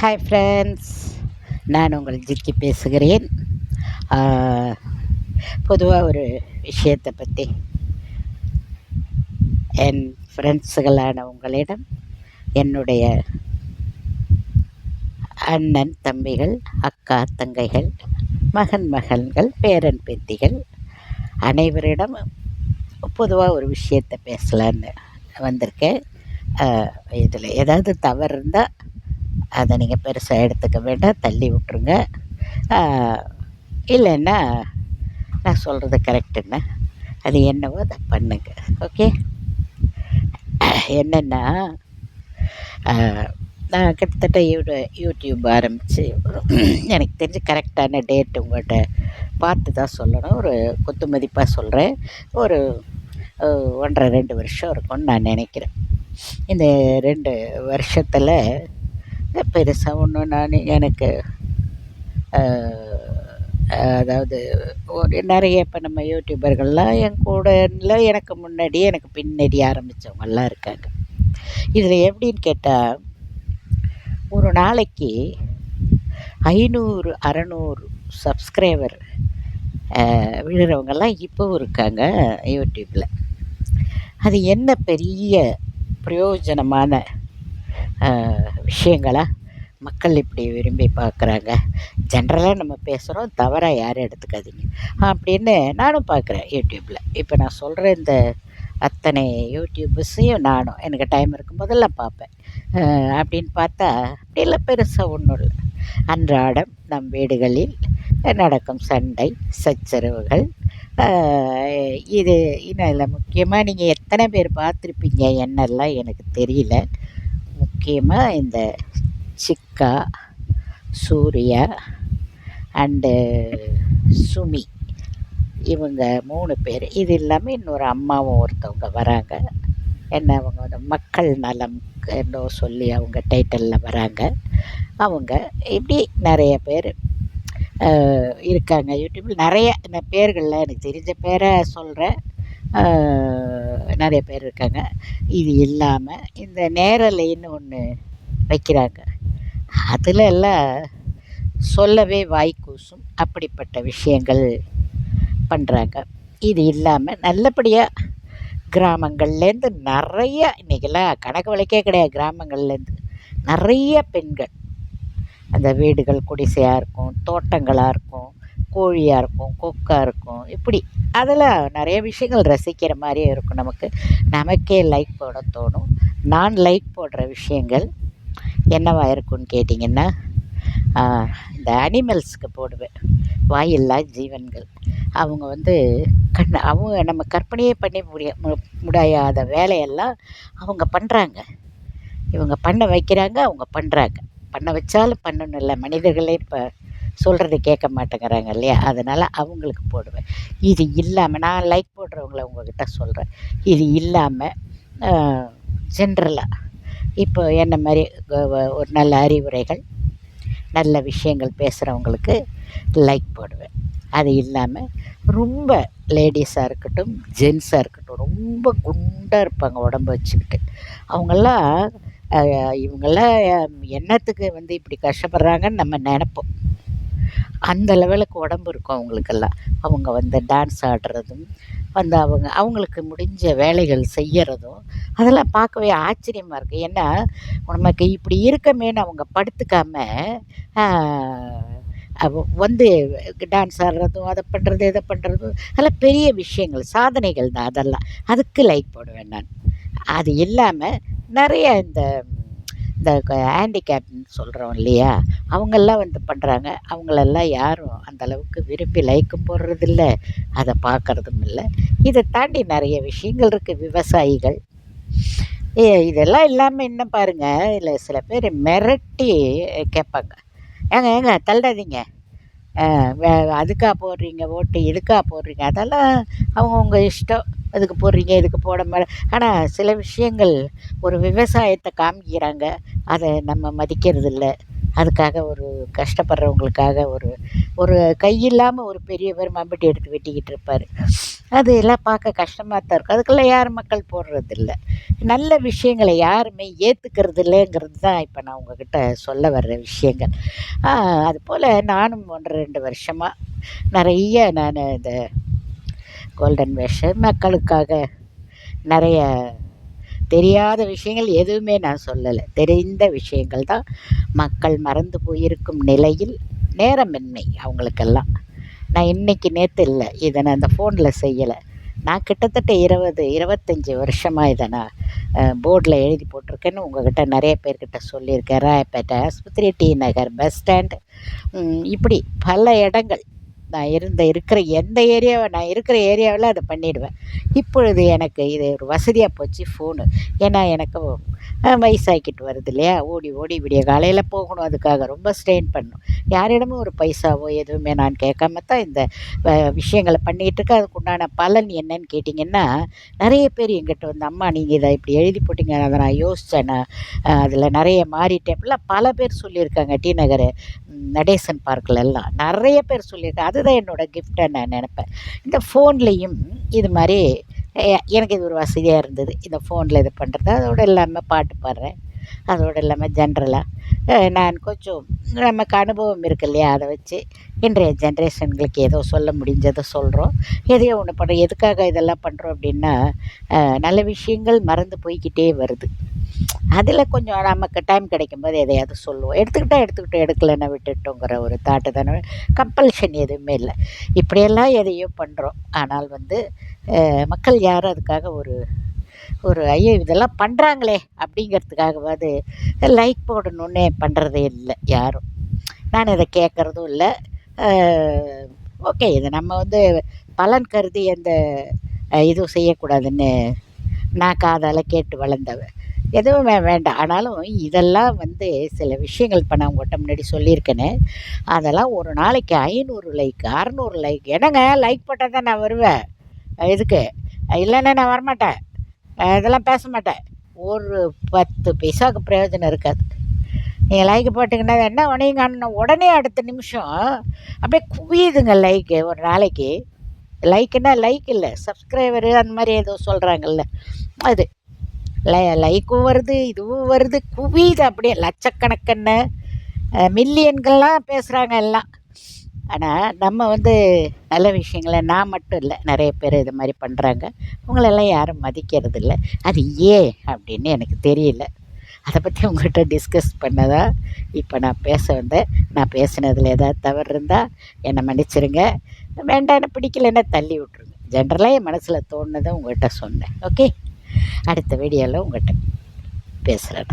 Hi friends நான் உங்கள் ஜிக்கி பேசுகிறேன். பொதுவாக ஒரு விஷயத்தை பற்றி என் ஃப்ரெண்ட்ஸுகளான உங்களிடம் என்னுடைய அண்ணன் தம்பிகள் அக்கா தங்கைகள் மகன் மகன்கள் பேரன் பேத்திகள் அனைவரிடம் பொதுவாக ஒரு விஷயத்தை பேசலான்னு வந்திருக்கேன். இதில் ஏதாவது தவறு இருந்தால் அதை நீங்கள் பெருசாக எடுத்துக்க வேண்டாம். தள்ளி விட்ருங்க இல்லைன்னா நான் சொல்கிறது கரெக்டுன்னு அது என்னவோ அதை பண்ணுங்க. ஓகே? என்னென்னா நான் கிட்டத்தட்ட யூ யூடியூப் ஆரம்பித்து எனக்கு தெரிஞ்சு கரெக்டான டேட் உங்கள்கிட்ட பார்த்து தான் சொல்லணும். ஒரு கொத்து மதிப்பாக சொல்கிறேன் ஒரு ஒன்றரை ரெண்டு வருஷம் இருக்கும்னு நான் நினைக்கிறேன். இந்த ரெண்டு வருஷத்தில் பெருசாக ஒன்றும் நான் எனக்கு அதாவது ஒரு நிறைய இப்போ நம்ம யூடியூபர்கள்லாம் என் கூட இல்லை எனக்கு முன்னாடி எனக்கு பின்னாடி ஆரம்பித்தவங்கெல்லாம் இருக்காங்க. இதில் எப்படின்னு கேட்டால் ஒரு நாளைக்கு ஐநூறு அறநூறு சப்ஸ்கிரைபர் விழுறவங்கெல்லாம் இப்போவும் இருக்காங்க யூடியூப்பில் அது என்ன பெரிய பிரயோஜனமான விஷயங்களா மக்கள் இப்படி விரும்பி பார்க்குறாங்க. ஜென்ரலாக நம்ம பேசுகிறோம் தவறாக யாரும் எடுத்துக்காதீங்க. அப்படின்னு நானும் பார்க்குறேன் யூடியூப்பில் இப்போ நான் சொல்கிற இந்த அத்தனை யூடியூபர்ஸையும் நானும் எனக்கு டைம் இருக்கும் போதெல்லாம் பார்ப்பேன். அப்படின்னு பார்த்தா அப்படியெல்லாம் பெருசாக ஒன்றும் இல்லை. அன்றாடம் நம் வீடுகளில் நடக்கும் சண்டை சச்சரவுகள் இது இன்னும் இல்லை. முக்கியமாக நீங்கள் எத்தனை பேர் பார்த்துருப்பீங்க என்னெல்லாம் எனக்கு தெரியல. முக்கியமாக இந்த சிக்கா சூர்யா அண்டு சுமி. இவங்க மூணு பேர். இது இல்லாமல் இன்னொரு அம்மாவும் ஒருத்தவங்க வராங்க. என்ன அவங்க வந்து மக்கள் நலம் என்னோ சொல்லி அவங்க டைட்டலில் வராங்க. அவங்க இப்படி நிறைய பேர் இருக்காங்க. யூடியூப்பில் நிறைய இந்த பேர்களில் எனக்கு தெரிஞ்ச பேரை சொல்கிறேன் நிறைய பேர் இருக்காங்க. இது இல்லாமல் இந்த நேரலைன்னு ஒன்று வைக்கிறாங்க. அதில் எல்லாம் சொல்லவே வாய் கூசும் அப்படிப்பட்ட விஷயங்கள் பண்ணுறாங்க இது இல்லாமல் நல்லபடியாக கிராமங்கள்லேருந்து நிறைய இன்றைக்கெல்லாம் கணக்கு வழக்கே கிடையாது. கிராமங்கள்லேருந்து நிறைய பெண்கள் அந்த வீடுகள் குடிசையாக இருக்கும் தோட்டங்களாக இருக்கும் கோழியாக இருக்கும் கொக்காக இருக்கும் இப்படி அதில் நிறைய விஷயங்கள் ரசிக்கிற மாதிரியே இருக்கும் நமக்கு. நமக்கே லைக் போட தோணும். நான் லைக் போடுற விஷயங்கள் என்னவாக இருக்கும்னு கேட்டிங்கன்னா இந்த அனிமல்ஸுக்கு போடுவேன். வாயில்லா ஜீவன்கள். அவங்க வந்து கண் அவங்க நம்ம கற்பனையே பண்ணி முடிய முடியாத வேலையெல்லாம் அவங்க பண்ணுறாங்க இவங்க பண்ண வைக்கிறாங்க அவங்க பண்ணுறாங்க பண்ண வச்சாலும் பண்ணணும் இல்லை. மனிதர்களே இப்போ சொல்கிறது கேட்க மாட்டேங்கிறாங்க இல்லையா? அதனால் அவங்களுக்கு போடுவேன். இது இல்லாமல் நான் லைக் போடுறவங்கள உங்ககிட்ட சொல்கிறேன் இது இல்லாமல் ஜென்ரலாக இப்போ என்ன மாதிரி ஒரு நல்ல அறிவுரைகள் நல்ல விஷயங்கள் பேசுகிறவங்களுக்கு லைக் போடுவேன். அது இல்லாமல் ரொம்ப லேடிஸாக இருக்கட்டும் ஜென்ஸாக இருக்கட்டும் ரொம்ப குண்டாக இருப்பாங்க உடம்பு வச்சுக்கிட்டு. அவங்கெல்லாம் இவங்கெல்லாம் என்னத்துக்கு வந்து இப்படி கஷ்டப்படுறாங்கன்னு நம்ம நினப்போம். அந்த லெவலுக்கு உடம்பு இருக்கும் அவங்களுக்கெல்லாம். அவங்க வந்து டான்ஸ் ஆடுறதும் வந்து அவங்க அவங்களுக்கு முடிஞ்ச வேலைகள் செய்கிறதும் அதெல்லாம் பார்க்கவே ஆச்சரியமாக இருக்குது ஏன்னா நமக்கு இப்படி இருக்கமேன்னு அவங்க படுத்துக்காமல் வந்து டான்ஸ் ஆடுறதும் அதை பண்ணுறது இதை பண்ணுறதும் அதெல்லாம் பெரிய விஷயங்கள் சாதனைகள் தான் அதெல்லாம். அதுக்கு லைக் போடுவேன் நான். அது இல்லாமல் நிறைய இந்த இந்த ஹேண்டிகேப்னு சொல்கிறோம் இல்லையா? அவங்கெல்லாம் வந்து பண்ணுறாங்க அவங்களெல்லாம் யாரும் அந்தளவுக்கு விரும்பி லைக்கும் போடுறதில்ல. அதை பார்க்குறதும் இல்லை. இதை தாண்டி நிறைய விஷயங்கள் இருக்குது விவசாயிகள். ஏ இதெல்லாம் இல்லாமல் என்ன பாருங்கள் இல்லை சில பேர் மிரட்டி கேட்பாங்க. ஏங்க ஏங்க தள்ளாதீங்க. அதுக்காக போடுறீங்க ஓட்டு இதுக்காக போடுறீங்க? அதெல்லாம் அவங்கவுங்க இஷ்டம். அதுக்கு போடுறீங்க இதுக்கு போட மேலே ஆனால் சில விஷயங்கள் ஒரு விவசாயத்தை காமிக்கிறாங்க. அதை நம்ம மதிக்கிறது இல்லை அதுக்காக ஒரு கஷ்டப்படுறவங்களுக்காக ஒரு ஒரு கை இல்லாமல் ஒரு பெரியவர் மம்பட்டி எடுத்து வெட்டிக்கிட்டு இருப்பார். அது எல்லாம் பார்க்க கஷ்டமாக தான் இருக்கும். அதுக்கெல்லாம் யாரும் மக்கள் போடுறதில்ல. நல்ல விஷயங்களை யாருமே ஏற்றுக்கிறது இல்லைங்கிறது தான் இப்போ நான் உங்ககிட்ட சொல்ல வர்ற விஷயங்கள். அதுபோல் நானும் ஒன்று ரெண்டு வருஷமாக நிறைய நான் இந்த கோல்டன் வேஷம் மக்களுக்காக நிறைய தெரியாத விஷயங்கள் எதுவுமே நான் சொல்லலை. தெரிந்த விஷயங்கள் தான். மக்கள் மறந்து போயிருக்கும் நிலையில் நேரமின்மை அவங்களுக்கெல்லாம். நான் இன்றைக்கி நேற்று இல்லை. இதை நான் இந்த ஃபோனில் செய்யலை. நான் கிட்டத்தட்ட இருபது இருபத்தஞ்சி வருஷமாக இதை நான் போர்டில் எழுதி போட்டிருக்கேன்னு உங்கள்கிட்ட நிறைய பேர்கிட்ட சொல்லியிருக்கேன். ராயப்பேட்டை ஆஸ்பத்திரி டி நகர் பஸ் ஸ்டாண்ட் இப்படி பல இடங்கள் நான் இருந்த இருக்கிற எந்த ஏரியாவை நான் இருக்கிற ஏரியாவில் அதை பண்ணிவிடுவேன் இப்பொழுது எனக்கு இது ஒரு வசதியாக போச்சு ஃபோனு ஏன்னா எனக்கு வயசாகிக்கிட்டு வருது இல்லையா? ஓடி ஓடி விடிய காலையில் போகணும். அதுக்காக ரொம்ப ஸ்ட்ரெயின் பண்ணணும் யாரிடமும் ஒரு பைசாவோ எதுவுமே நான் கேட்காம தான் இந்த விஷயங்களை பண்ணிகிட்டு இருக்கேன். அதுக்கு உண்டான பலன் என்னன்னு கேட்டிங்கன்னா நிறைய பேர் எங்கிட்ட வந்து அம்மா நீங்கள் இதை இப்படி எழுதி போட்டிங்க. அதை நான் யோசித்தேன் அதில் நிறைய மாறிட்டேன். பல பேர் சொல்லியிருக்காங்க. டி நகர் நடேசன் பார்க்கில் எல்லாம் நிறைய பேர் சொல்லியிருக்காங்க. அதுதான் என்னோடய கிஃப்ட்டை நான் நினப்பேன். இந்த ஃபோன்லேயும் இது மாதிரி எனக்கு இது ஒரு வசதியாக இருந்தது. இந்த ஃபோனில் இது பண்ணுறது அதோடு இல்லாமல் பாட்டு பாடுறேன். அதோடு இல்லாமல் ஜென்ரலாக நான் கொஞ்சம் நமக்கு அனுபவம் இருக்கு இல்லையா அதை வச்சு இன்றைய ஜென்ரேஷன்களுக்கு ஏதோ சொல்ல முடிஞ்சதை சொல்கிறோம் எதையோ ஒன்று பண்ணுறோம் எதுக்காக இதெல்லாம் பண்ணுறோம் அப்படின்னா நல்ல விஷயங்கள் மறந்து போய்கிட்டே வருது. அதில் கொஞ்சம் நமக்கு டைம் கிடைக்கும்போது எதையாவது சொல்லுவோம். எடுத்துக்கிட்டால் எடுத்துக்கிட்டோம். எடுக்கலைன்னா விட்டுட்டோங்கிற ஒரு தாட்டு தானே. கம்பல்ஷன் எதுவுமே இல்லை. இப்படியெல்லாம் எதையோ பண்ணுறோம் ஆனால் வந்து மக்கள் யாரும் அதுக்காக ஒரு ஒரு ஐயோ இதெல்லாம் பண்ணுறாங்களே அப்படிங்கிறதுக்காகவாது லைக் போடணுன்னே பண்ணுறதே இல்லை யாரும். நான் இதை கேட்குறதும் இல்லை. ஓகே இதை நம்ம வந்து பலன் கருதி எந்த இதுவும் செய்யக்கூடாதுன்னு நான் காதால் கேட்டு வளர்ந்தவன் எதுவும் வேண்டாம். ஆனாலும் இதெல்லாம் வந்து சில விஷயங்கள் இப்போ நான் உங்கள்கிட்ட முன்னாடி சொல்லியிருக்கேனே அதெல்லாம் ஒரு நாளைக்கு ஐநூறு லைக் அறநூறு லைக் என்னங்க லைக் போட்டால் தான் நான் வருவேன்? இதுக்கு இல்லைன்னா நான் வரமாட்டேன். இதெல்லாம் பேச மாட்டேன். ஒரு பத்து பைசாவுக்கு பிரயோஜனம் இருக்காது. நீங்கள் லைக் போட்டிங்கன்னா என்ன உடனே உடனே அடுத்த நிமிஷம் அப்படியே குவியுதுங்க லைக்கு ஒரு நாளைக்கு. லைக்குன்னா லைக் இல்லை சப்ஸ்கிரைபரு அந்த மாதிரி ஏதோ சொல்கிறாங்கல்ல அது. லை லைக்கும் வருது இதுவும் வருது குவியுது அப்படியே லட்சக்கணக்கென்ன மில்லியன்கள்லாம் பேசுகிறாங்க எல்லாம். ஆனால் நம்ம வந்து நல்ல விஷயங்களை நான் மட்டும் இல்லை நிறைய பேர் இது மாதிரி பண்ணுறாங்க அவங்களெல்லாம் யாரும் மதிக்கிறது இல்லை அது ஏன் அப்படின்னு எனக்கு தெரியல. அதை பற்றி உங்கள்கிட்ட டிஸ்கஸ் பண்ணதா? இப்போ நான் பேச வந்தேன். நான் பேசினதில் ஏதாவது தவறு இருந்தால் என்னை மன்னிச்சிருங்க. வேண்டாம் பிடிக்கலன்னா தள்ளி விட்ருங்க ஜென்ரலாக என் மனசில் தோணுனதை உங்கள்கிட்ட சொன்னேன். ஓகே அடுத்த வீடியோவில் உங்கள்கிட்ட பேசுகிறேன்